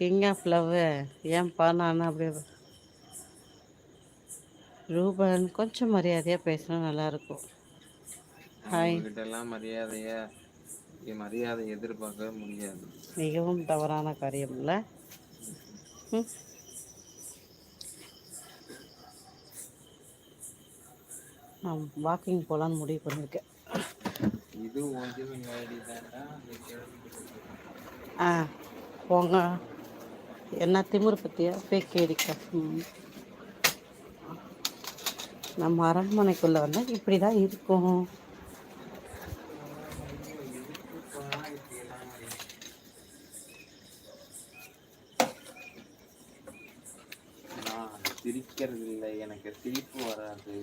King of love ஏன்பா நான் அப்படியே ரூபன் கொஞ்சம் மரியாதையாக பேசினா நல்லாயிருக்கும் ஹாய் மரியாதைய மரியாதை எதிர்பார்க்கவே முடியாது. மிகவும் தவறான காரியம் இல்லை நான் வாக்கிங் போகலான்னு முடிவு பண்ணியிருக்கேன் இது ஆ போங்க. என்ன திமிரு பற்றியா ஃபேக் ஐடிக்கா ம் நம்ம அரண்மனைக்குள்ளே வந்தால் இப்படி தான் இருக்கும் நான் சிரிக்கிறது இல்லை எனக்கு சிரிப்பு வராது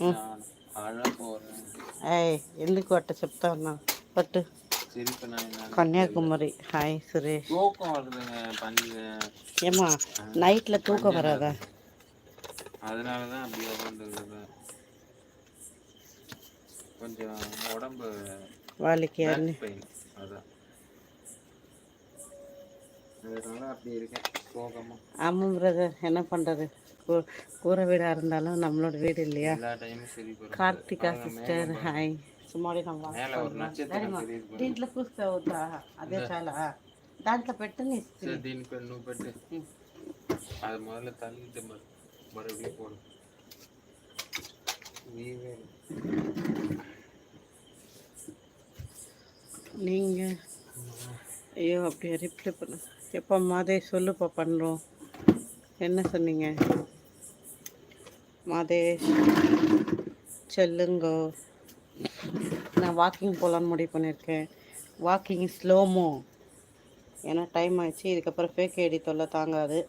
ம். நான் அழ போறேன் ஏய் ఎందుకు అట్ట చెప్తావున్నా పట్టు கன்னியாகுமரி. ஹாய் சுரேஷ். தூக்கம் வருதுங்க பஞ்சு. ஏமா நைட்டில் தூக்கம் வராதா? அதனால தான் அப்படி உட்காந்துருக்குது கொஞ்சம் உடம்பு வாலிக்கு அதான். அதனால அப்படி இருக்கேன் சோகமாக ஆமாம் பிரதர் என்ன பண்ணுறது கூரை வீடாக இருந்தாலும் நம்மளோட வீடு இல்லையா? கார்த்திகா சிஸ்டர் ஹாய் போறது. కార్తిక அவங்க సిస్టర్ மேல హాయ్ సుమారి నా மேல ஒரு நட்சத்திரம் தெரியுது பாரு. దీంట్లో కూర్చోవద్దా అదే చాలా దాంట్లో పెట్టని சரி దీనికి నువ్వు పెట్టు அது முதல்ல தள்ளிட்டு மறு- மறுபடியும் போடு நீவே நீங்கள் ஐயோ அப்படியே ரிப்ளை பண்ண எப்போ மாதே சொல்லுப்பா பண்ணுறோம் என்ன சொன்னீங்க மாதேஷ் செல்லுங்கோ நான் வாக்கிங் போகலான்னு முடிவு பண்ணியிருக்கேன். வாக்கிங் ஸ்லோமோ ஏன்னா டைம் ஆயிடுச்சு. இதுக்கப்புறம் ஃபேக் ஐடி தொல்லை தாங்காது.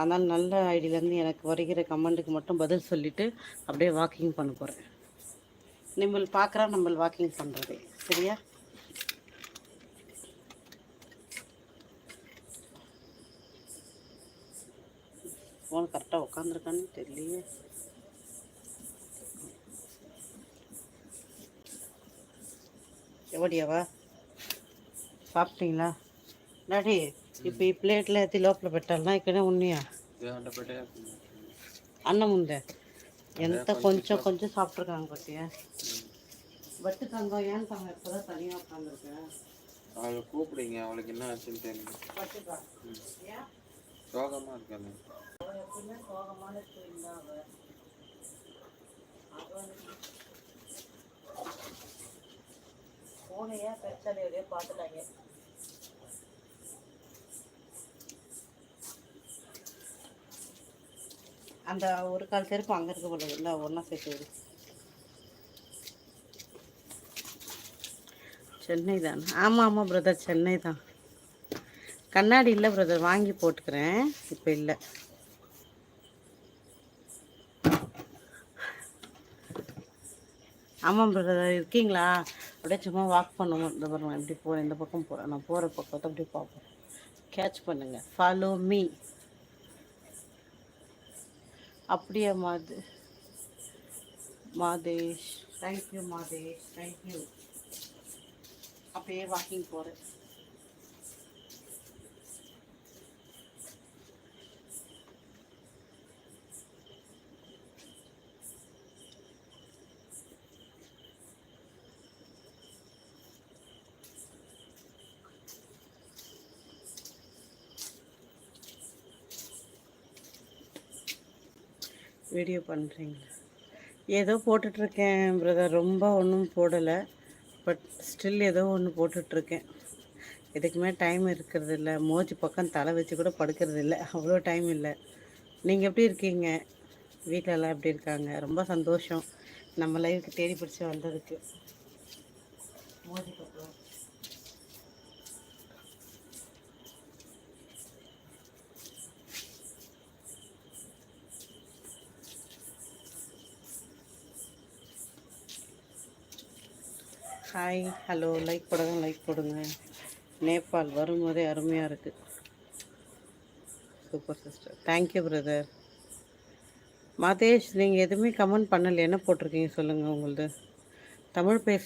அதனால் நல்ல ஐடியிலேருந்து எனக்கு வருகிற கமெண்ட்டுக்கு மட்டும் பதில் சொல்லிவிட்டு அப்படியே வாக்கிங் பண்ண போகிறேன் நம்மள் பார்க்குறா நம்ம வாக்கிங் பண்ணுறது சரியா? ஃபோன் கரெக்டாக உட்காந்துருக்கான்னு தெரியலையே. ஓடியாவா சாப்பிட்டீங்களా? డాడీ இப்போ பிளேட்டில் ஏற்றி అయితే பெட்டாலாம் పెట్టాలనా உண்மையா ఉన్నాయా అన్నం ఉందా ఎంత கொஞ்சம் சாப்பிட்ருக்காங்க பத்தியா? பட்டு தங்கம் ஏன் தங்கம் இப்போதான் தனியாக உட்காந்துருக்கேன் அவளை கூப்பிடுங்க அவளுக்கு என்ன ஆச்சுன்னு தெரியும் சோகமாக இருக்காங்க சோகமான பூனையா பெருசாலையோடய பார்த்துட்டாங்க. அந்த ஒரு கால் செருப்பு அங்கே இருக்க போல இல்லை ஒன்றா சேர்த்து சென்னை தான். ஆமாம் ஆமாம் பிரதர் சென்னை தான். கண்ணாடி இல்லை பிரதர் வாங்கி போட்டுக்கிறேன். இப்போ இல்லை. ஆமாம் பிரதர் இருக்கீங்களா? அப்படியே சும்மா வாக் பண்ணுவோம். இந்த பாருங்க இப்படி போகிறேன் இந்த பக்கம் போகிறேன் நான் போகிற பக்கத்தை அப்படி பார்ப்போம். கேட்ச் பண்ணுங்கள் ஃபாலோ மீ அப்படியே Madhu Madhesh. Thank you Madhesh. Thank you அப்படியே வாக்கிங் போகிறேன் வீடியோ பண்ணுறீங்களா ஏதோ போட்டுட்ருக்கேன் பிரதர் ரொம்ப ஒன்றும் போடலை. பட் ஸ்டில் ஏதோ ஒன்று போட்டுட்ருக்கேன். இதுக்குமே டைம் இருக்கிறது இல்லை மோஜி பக்கம் தலை வச்சு கூட படுக்கிறது இல்லை அவ்வளோ டைம் இல்லை. நீங்கள் எப்படி இருக்கீங்க? வீட்டிலலாம் எப்படி இருக்காங்க? ரொம்ப சந்தோஷம். நம்ம லைஃப்க்கு தேடி பிடிச்சி வந்ததுக்கு. மோஜி பக்கம். ஹாய் ஹலோ லைக் போடுங்க லைக் போடுங்க. நேபாள் வரும்போதே அருமையாக இருக்குது super sister thank you brother Madhesh நீங்கள் எதுவுமே கமெண்ட் பண்ணல என்ன போட்டிருக்கீங்க சொல்லுங்கள் உங்களது. தமிழ் பேச